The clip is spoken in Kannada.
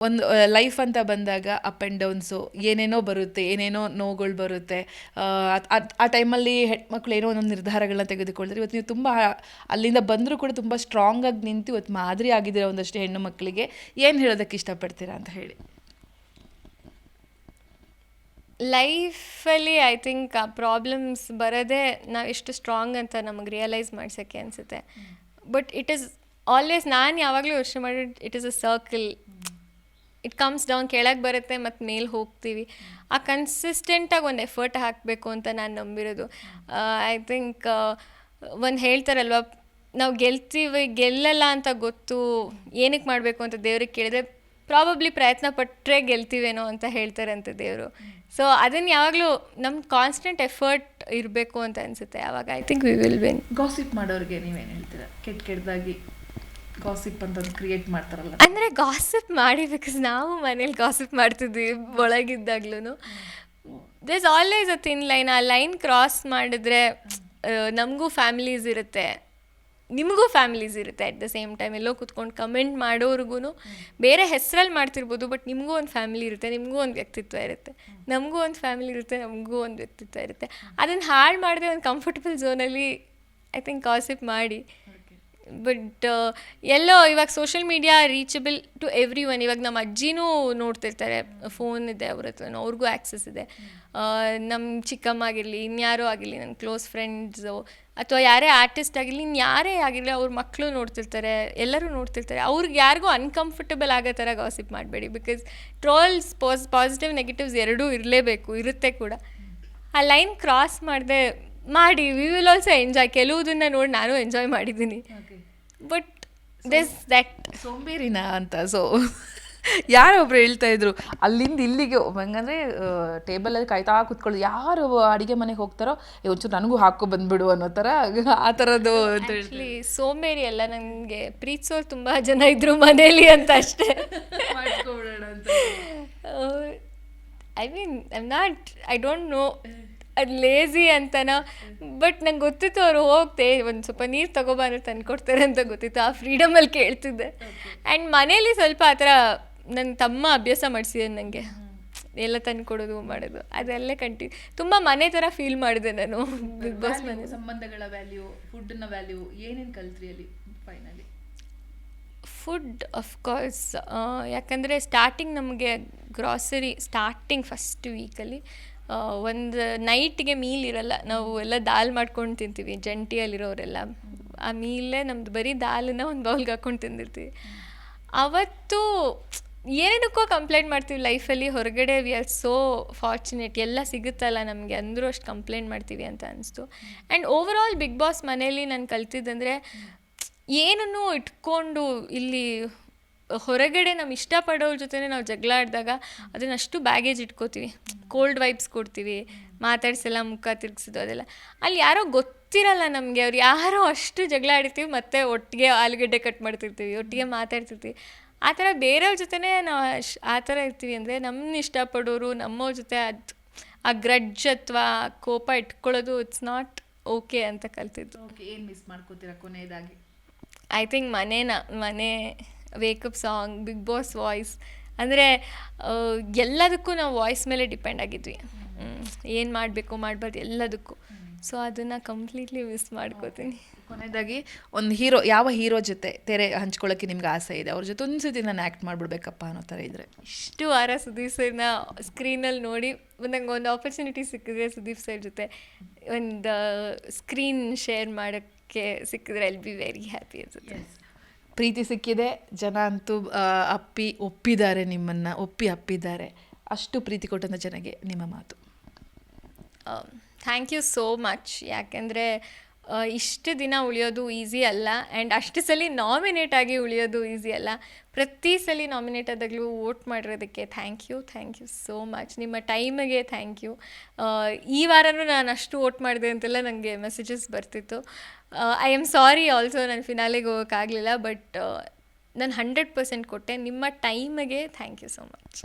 ಒಂದು ಲೈಫ್ ಅಂತ ಬಂದಾಗ ಅಪ್ ಆ್ಯಂಡ್ ಡೌನ್ಸು ಏನೇನೋ ಬರುತ್ತೆ ಏನೇನೋ ನೋವುಗಳು ಬರುತ್ತೆ ಆ, ಟೈಮಲ್ಲಿ ಹೆಣ್ಮಕ್ಳು ಏನೋ ಒಂದೊಂದು ನಿರ್ಧಾರಗಳನ್ನ ತೆಗೆದುಕೊಳ್ತಾರೆ. ಇವತ್ತು ನೀವು ತುಂಬ ಅಲ್ಲಿಂದ ಬಂದರೂ ಕೂಡ ತುಂಬ ಸ್ಟ್ರಾಂಗಾಗಿ ನಿಂತು ಇವತ್ತು ಮಾದರಿ ಆಗಿದ್ದೀರ ಒಂದಷ್ಟು ಹೆಣ್ಣು ಮಕ್ಕಳಿಗೆ ಏನು ಹೇಳೋದಕ್ಕೆ ಇಷ್ಟಪಡ್ತೀರಾ ಅಂತ ಹೇಳಿ. ಲೈಫಲ್ಲಿ ಐ ಥಿಂಕ್ ಆ ಪ್ರಾಬ್ಲಮ್ಸ್ ಬರೋದೇ ನಾವು ಎಷ್ಟು ಸ್ಟ್ರಾಂಗ್ ಅಂತ ನಮಗೆ ರಿಯಲೈಸ್ ಮಾಡ್ಸೋಕ್ಕೆ ಅನಿಸುತ್ತೆ. ಬಟ್ ಇಟ್ ಈಸ್ ಆಲ್ವೇಸ್ ನಾನು ಯಾವಾಗಲೂ ಯೋಚನೆ ಮಾಡಿ it is a circle it comes down ಕೆಳಗೆ ಬರುತ್ತೆ ಮತ್ತು ಮೇಲೆ ಹೋಗ್ತೀವಿ. ಆ ಕನ್ಸಿಸ್ಟೆಂಟಾಗಿ ಒಂದು ಎಫರ್ಟ್ ಹಾಕಬೇಕು ಅಂತ ನಾನು ನಂಬಿರೋದು. ಐ ಥಿಂಕ್ ಒಂದು ಹೇಳ್ತಾರಲ್ವ, ನಾವು ಗೆಲ್ತೀವಿ, ಗೆಲ್ಲಲ್ಲ ಅಂತ ಗೊತ್ತು ಏನಕ್ಕೆ ಮಾಡಬೇಕು ಅಂತ ದೇವ್ರಿಗೆ ಕೇಳಿದ್ರೆ ಪ್ರಾಬಬ್ಲಿ ಪ್ರಯತ್ನ ಪಟ್ಟರೆ ಗೆಲ್ತೀವೇನೋ ಅಂತ ಹೇಳ್ತಾರಂತೆ ದೇವರು. ಸೊ ಅದನ್ನು ಯಾವಾಗಲೂ ನಮ್ಮ ಕಾನ್ಸ್ಟೆಂಟ್ ಎಫರ್ಟ್ ಇರಬೇಕು ಅಂತ ಅನಿಸುತ್ತೆ. ಯಾವಾಗ I think we will win gossip ಮಾಡೋರಿಗೆ ನೀವೇನು ಹೇಳ್ತೀರಾ? ಕೆಟ್ಟ ಕೆಟ್ಟದಾಗಿ ಗಾಸಿಪ್ ಅಂತ ಕ್ರಿಯೇಟ್ ಮಾಡ್ತಾರಲ್ಲ. ಅಂದರೆ ಗಾಸಿಪ್ ಮಾಡಿ ಬಿಕಾಸ್ ನಾವು ಮನೇಲಿ ಗಾಸಿಪ್ ಮಾಡ್ತಿದ್ವಿ ಒಳಗಿದ್ದಾಗ್ಲೂ ದೇಸ್ ಆಲ್ವೇಸ್ ಅ ತಿನ್ ಲೈನ್ ಆ ಲೈನ್ ಕ್ರಾಸ್ ಮಾಡಿದ್ರೆ ನಮಗೂ ಫ್ಯಾಮಿಲೀಸ್ ಇರುತ್ತೆ. ನಿಮಗೂ ಫ್ಯಾಮಿಲೀಸ್ ಇರುತ್ತೆ ಅಟ್ ದ ಸೇಮ್ ಟೈಮ್ ಎಲ್ಲೋ ಕುತ್ಕೊಂಡು ಕಮೆಂಟ್ ಮಾಡೋರ್ಗು ಬೇರೆ ಹೆಸರಲ್ಲಿ ಮಾಡ್ತಿರ್ಬೋದು ಬಟ್ ನಿಮಗೂ ಒಂದು ಫ್ಯಾಮಿಲಿ ಇರುತ್ತೆ, ನಿಮಗೂ ಒಂದು ವ್ಯಕ್ತಿತ್ವ ಇರುತ್ತೆ. ನಮಗೂ ಒಂದು ಫ್ಯಾಮಿಲಿ ಇರುತ್ತೆ, ನಮಗೂ ಒಂದು ವ್ಯಕ್ತಿತ್ವ ಇರುತ್ತೆ. ಅದನ್ನು ಹಾಳು ಮಾಡದೆ ಒಂದು ಕಂಫರ್ಟಬಲ್ ಝೋನಲ್ಲಿ ಐ ಥಿಂಕ್ ಕಾಸಿಪ್ ಮಾಡಿ. ಬಟ್ ಎಲ್ಲೋ ಇವಾಗ social media reachable to everyone ಇವಾಗ ನಮ್ಮ ಅಜ್ಜಿನೂ ನೋಡ್ತಿರ್ತಾರೆ ಫೋನ್ ಇದೆ ಅವ್ರ ಹತ್ರ ಅವ್ರಿಗೂ ಆ್ಯಕ್ಸಸ್ ಇದೆ. ನಮ್ಮ ಚಿಕ್ಕಮ್ಮ ಆಗಿರಲಿ ಇನ್ಯಾರೋ ಆಗಿರಲಿ ನನ್ನ ಕ್ಲೋಸ್ ಫ್ರೆಂಡ್ಸು ಅಥವಾ ಯಾರೇ ಆರ್ಟಿಸ್ಟ್ ಆಗಿರಲಿ ಇನ್ಯಾರೇ ಆಗಿರಲಿ ಅವ್ರ ಮಕ್ಕಳು ನೋಡ್ತಿರ್ತಾರೆ ಎಲ್ಲರೂ ನೋಡ್ತಿರ್ತಾರೆ. ಅವ್ರಿಗೆ ಯಾರಿಗೂ ಅನ್ಕಂಫರ್ಟಬಲ್ ಆಗೋ ಥರ ಗಾಸಿಪ್ ಮಾಡಬೇಡಿ. Because trolls pass positive negatives ಎರಡೂ ಇರಲೇಬೇಕು ಇರುತ್ತೆ ಕೂಡ. ಆ ಲೈನ್ ಕ್ರಾಸ್ ಮಾಡದೆ ಮಾಡಿ ವಿ ವಿಲ್ ಆಲ್ಸೋ ಎಂಜಾಯ್ ಕೆಲವುದನ್ನ ನೋಡಿ ನಾನು ಎಂಜಾಯ್ ಮಾಡಿದ್ದೀನಿ. ಬಟ್ ದಿಸ್ ದಟ್ ಸೋಂಬೇರಿನ ಅಂತ ಸೊ ಯಾರೊಬ್ರು ಹೇಳ್ತಾ ಇದ್ರು ಅಲ್ಲಿಂದ ಇಲ್ಲಿಗೆ ಹಂಗಂದ್ರೆ ಟೇಬಲಲ್ಲಿ ಕಾಯ್ತಾ ಕುತ್ಕೊಳ್ಳಿ ಯಾರು ಅಡಿಗೆ ಮನೆಗೆ ಹೋಗ್ತಾರೋ ಏ ಒಂಚೂರು ನನಗೂ ಹಾಕೋ ಬಂದ್ಬಿಡು ಅನ್ನೋ ಥರ ಆ ಥರದ್ದು ಸೋಂಬೇರಿ ಅಲ್ಲ ನನಗೆ ಪ್ರೀತಿಸೋರು ತುಂಬ ಜನ ಇದ್ರು ಮನೆಯಲ್ಲಿ ಅಂತ ಅಷ್ಟೇ. I mean I not I don't know ಅದು ಲೇಜಿ ಅಂತನ ಬಟ್ ನಂಗೆ ಗೊತ್ತಿತ್ತು ಅವರು ಹೋಗ್ತೆ ಒಂದು ಸ್ವಲ್ಪ ನೀರು ತಗೊಬಾರ ತಂದ್ಕೊಡ್ತಾರೆ ಅಂತ ಗೊತ್ತಿತ್ತು ಆ ಫ್ರೀಡಮಲ್ಲಿ ಕೇಳ್ತಿದ್ದೆ. ಆ್ಯಂಡ್ ಮನೇಲಿ ಸ್ವಲ್ಪ ಆ ಥರ ನನ್ನ ತಮ್ಮ ಅಭ್ಯಾಸ ಮಾಡಿಸಿದೆ ನನಗೆ ಎಲ್ಲ ತಂದ್ಕೊಡೋದು ಮಾಡೋದು ಅದೆಲ್ಲೇ ಕಂಟಿ ತುಂಬ ಮನೆ ಥರ ಫೀಲ್ ಮಾಡಿದೆ ನಾನು. ಬಿಗ್ ಬಾಸ್ ಮನೆ. ಸಂಬಂಧಗಳ ವ್ಯಾಲ್ಯೂ ಫುಡ್ನ ವ್ಯಾಲ್ಯೂ ಏನೇನು ಕಲ್ತ್ರಿ ಅಲ್ಲಿ ಫೈನಲಿ ಫುಡ್ ಅಫ್ಕೋರ್ಸ್ ಯಾಕಂದರೆ ಸ್ಟಾರ್ಟಿಂಗ್ ನಮಗೆ ಗ್ರಾಸರಿ ಸ್ಟಾರ್ಟಿಂಗ್ ಫಸ್ಟ್ ವೀಕಲ್ಲಿ ಒಂದು ನೈಟ್ಗೆ ಮೀಲ್ ಇರಲ್ಲ. ನಾವು ಎಲ್ಲ ದಾಲ್ ಮಾಡ್ಕೊಂಡು ತಿಂತೀವಿ, ಜಂಟಿಯಲ್ಲಿರೋರೆಲ್ಲ. ಆ ಮೀಲೇ ನಮ್ದು ಬರೀ ದಾಲನ್ನ ಒಂದು ಬೌಲ್ಗೆ ಹಾಕ್ಕೊಂಡು ತಿಂದಿರ್ತೀವಿ. ಅವತ್ತು ಏನಕ್ಕೋ ಕಂಪ್ಲೇಂಟ್ ಮಾಡ್ತೀವಿ ಲೈಫಲ್ಲಿ, ಹೊರಗಡೆ ವಿ ಆರ್ ಸೋ ಫಾರ್ಚುನೇಟ್ ಎಲ್ಲ ಸಿಗುತ್ತಲ್ಲ ನಮಗೆ, ಅಂದರೂ ಅಷ್ಟು ಕಂಪ್ಲೇಂಟ್ ಮಾಡ್ತೀವಿ ಅಂತ ಅನಿಸ್ತು. And over all big boss ಮನೇಲಿ ನಾನು ಕಲ್ತಿದ್ದಂದರೆ, ಏನನ್ನು ಇಟ್ಕೊಂಡು ಇಲ್ಲಿ ಹೊರಗಡೆ ನಮ್ಮ ಇಷ್ಟಪಡೋರ ಜೊತೆ ನಾವು ಜಗಳ ಆಡಿದಾಗ ಅದನ್ನ ಅಷ್ಟು ಬ್ಯಾಗೇಜ್ ಇಟ್ಕೋತೀವಿ. ಕೋಲ್ಡ್ ವೈಬ್ಸ್ ಕೊಡ್ತೀವಿ. ಮಾತಾಡ್ಸಲ್ಲ ಮುಖ ತಿರುಗಿಸೋದು ಅದೆಲ್ಲ. ಅಲ್ಲಿ ಯಾರೋ ಗೊತ್ತಿರಲ್ಲ ನಮಗೆ ಅವ್ರು ಯಾರೋ ಅಷ್ಟು ಜಗಳ ಆಡಿರ್ತೀವಿ ಮತ್ತೆ ಒಟ್ಟಿಗೆ ಆಲೂಗಡ್ಡೆ ಕಟ್ ಮಾಡ್ತಿರ್ತೀವಿ ಒಟ್ಟಿಗೆ ಮಾತಾಡ್ತಿರ್ತೀವಿ. ಆ ಥರ ಬೇರೆಯವ್ರ ಜೊತೆನೇ ನಾವು ಅಶ್ ಆ ಥರ ಇರ್ತೀವಿ ಅಂದರೆ ನಮ್ಮನ್ನ ಇಷ್ಟಪಡೋರು ನಮ್ಮವ್ರ ಜೊತೆ ಅದು ಆ ಗ್ರಡ್ಜ್ ಅಥವಾ ಕೋಪ ಇಟ್ಕೊಳ್ಳೋದು ಇಟ್ಸ್ ನಾಟ್ ಓಕೆ ಅಂತ ಕಲ್ತಿದ್ದು. ಓಕೆ ಏನು ಮಿಸ್ ಮಾಡ್ಕೋತೀರಾ ಕೊನೆಯದಾಗಿ? ಐ ಥಿಂಕ್ ಮನೇನ ಮನೆ wake up song big boss voice ಅಂದರೆ ಎಲ್ಲದಕ್ಕೂ ನಾವು ವಾಯ್ಸ್ ಮೇಲೆ ಡಿಪೆಂಡ್ ಆಗಿದ್ವಿ. ಏನು ಮಾಡಬೇಕು ಮಾಡಬಾರ್ದು ಎಲ್ಲದಕ್ಕೂ. ಸೊ ಅದನ್ನು ಕಂಪ್ಲೀಟ್ಲಿ ಮಿಸ್ ಮಾಡ್ಕೋತೀನಿ. ಕೊನೆಯದಾಗಿ ಒಂದು ಹೀರೋ ಯಾವ ಹೀರೋ ಜೊತೆ ತೆರೆ ಹಂಚ್ಕೊಳ್ಳೋಕ್ಕೆ ನಿಮ್ಗೆ ಆಸೆ ಇದೆ? ಅವ್ರ ಜೊತೆ ಒಂದು ಸತಿ ನಾನು ಆ್ಯಕ್ಟ್ ಮಾಡಿಬಿಡ್ಬೇಕಪ್ಪ ಅನ್ನೋ ಥರ ಇದ್ರೆ. ಇಷ್ಟು ವಾರ ಸುದೀಪ್ ಸರ್ನ ಸ್ಕ್ರೀನಲ್ಲಿ ನೋಡಿ ನಂಗೆ ಒಂದು ಆಪರ್ಚುನಿಟಿ ಸಿಕ್ಕಿದ್ರೆ ಸುದೀಪ್ ಸರ್ ಜೊತೆ ಒಂದು ಸ್ಕ್ರೀನ್ ಶೇರ್ ಮಾಡೋಕ್ಕೆ ಸಿಕ್ಕಿದ್ರೆ ಐಲ್ ಬಿ ವೆರಿ ಹ್ಯಾಪಿ ಅನ್ಸುತ್ತೆ. ಪ್ರೀತಿ ಸಿಕ್ಕಿದೆ. ಜನ ಅಂತೂ ಅಪ್ಪಿ ಒಪ್ಪಿದ್ದಾರೆ ನಿಮ್ಮನ್ನು, ಒಪ್ಪಿ ಅಪ್ಪಿದ್ದಾರೆ. ಅಷ್ಟು ಪ್ರೀತಿ ಕೊಟ್ಟಂಥ ಜನಗೆ ನಿಮ್ಮ ಮಾತು. ಥ್ಯಾಂಕ್ ಯು ಸೋ ಮಚ್ ಯಾಕೆಂದರೆ ಇಷ್ಟು ದಿನ ಉಳಿಯೋದು ಈಸಿ ಅಲ್ಲ ಆ್ಯಂಡ್ ಅಷ್ಟು ಸಲ ನಾಮಿನೇಟ್ ಆಗಿ ಉಳಿಯೋದು ಈಸಿ ಅಲ್ಲ. ಪ್ರತಿ ಸಲ ನಾಮಿನೇಟ್ ಆದಾಗಲೂ vote ಮಾಡಿರೋದಕ್ಕೆ thank you thank you so much ನಿಮ್ಮ ಟೈಮಿಗೆ ಥ್ಯಾಂಕ್ ಯು ಈ ವಾರನೂ ನಾನು ಅಷ್ಟು ವೋಟ್ ಮಾಡಿದೆ ಅಂತೆಲ್ಲ ನನಗೆ ಮೆಸೇಜಸ್ ಬರ್ತಿತ್ತು. ಐ ಆಮ್ ಸಾರಿ ಆಲ್ಸೋ ನಾನು ಫಿನಾಲೆಗೆ ಹೋಗೋಕ್ಕಾಗಲಿಲ್ಲ ಬಟ್ ನಾನು ಹಂಡ್ರೆಡ್ ಪರ್ಸೆಂಟ್ ಕೊಟ್ಟೆ. ನಿಮ್ಮ ಟೈಮಿಗೆ ಥ್ಯಾಂಕ್ ಯು ಸೋ ಮಚ್